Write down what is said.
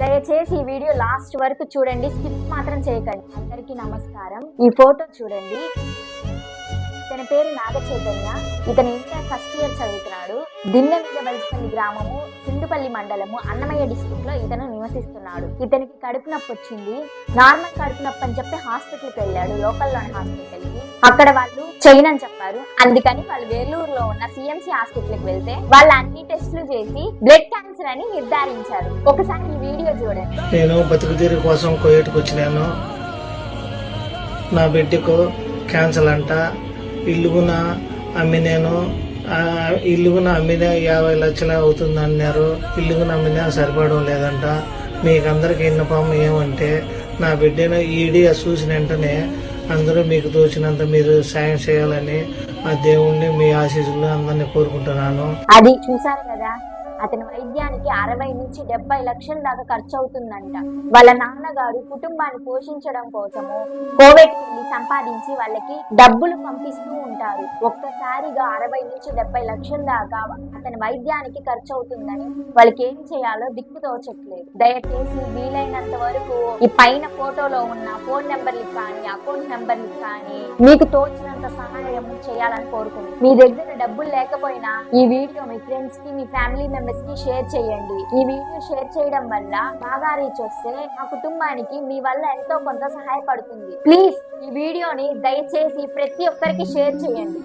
దయచేసి ఈ video last వరకు చూడండి స్కిప్ మాత్రం చేయకండి. అందరికీ నమస్కారం. ఈ ఫోటో చూడండి. ఇతని పేరు నాగ చైతన్య ఇతను ఇంటర్ ఫస్ట్ ఇయర్ చదువుతున్నాడు. దిన్నె మీద గ్రామము సిండుపల్లి మండలము అన్నమయ్య డిస్ట్రిక్ట్లో ఇతను నివసిస్తున్నాడు. ఇతనికి కడుపు నొప్పి వచ్చింది. నార్మల్ కడుపు నొప్పి అని చెప్పి హాస్పిటల్కి వెళ్ళాడు లోకల్లోని హాస్పిటల్కి. అక్కడ వాళ్ళు చైన్ చెప్పారు. అందుకని వాళ్ళు వేలూరులో ఉన్న సిఎంసి హాస్పిటల్కి వెళ్తే వాళ్ళు అన్ని టెస్టులు చేసి బ్లడ్ క్యాన్సర్ అని నిర్ధారించారు. ఒకసారి ఈ వీడియో చూడండి. నేను బతుకుతీరు కోసం కోయేటికి వచ్చినాను. నా బిడ్డకు క్యాన్సర్ అంట. ఇల్లుగున అమ్మి నేను ఇల్లుగున అమ్మిన యాభై లక్షలు అవుతుంది అన్నారు ఇల్లుగున అమ్మిన సరిపడడం లేదంట. మీకు అందరికి ఏమంటే నా బిడ్డను ఈడీ చూసిన వెంటనే అందరూ మీకు తోచినంత మీరు సాయం చేయాలని ఆ దేవుణ్ణి మీ ఆశీస్సులు అందరినీ కోరుకుంటున్నాను. అది చూసారు కదా? అతని వైద్యానికి అరవై నుంచి డెబ్బై లక్షల దాకా ఖర్చు అవుతుందంట వాళ్ళ నాన్నగారు కుటుంబాన్ని పోషించడం కోసము కోవిడ్ సంపాదించి వాళ్ళకి డబ్బులు పంపిస్తూ ఉంటారు. ఒక్కసారిగా అరవై నుంచి డెబ్బై లక్షల దాకా అతని వైద్యానికి ఖర్చు అవుతుందని వాళ్ళకి ఏం చేయాలో దిక్కు తోచట్లేదు. దయచేసి వీలైనంత వరకు ఈ పైన ఫోటోలో ఉన్న ఫోన్ నెంబర్లు కానీ అకౌంట్ నెంబర్లు కానీ మీకు తోచిన సహాయం చేయాలని కోరుకుంటున్నాను. మీ దగ్గర డబ్బులు లేకపోయినా ఈ వీడియో మీ ఫ్రెండ్స్కి మీ ఫ్యామిలీ మెంబర్స్కి షేర్ చేయండి. ఈ వీడియో షేర్ చేయడం వల్ల బాగా రీచ్ వస్తే మా కుటుంబానికి మీ వల్ల ఎంతో కొంత సహాయపడుతుంది. ప్లీజ్ ఈ వీడియోని దయచేసి ప్రతి ఒక్కరికి షేర్ చేయండి.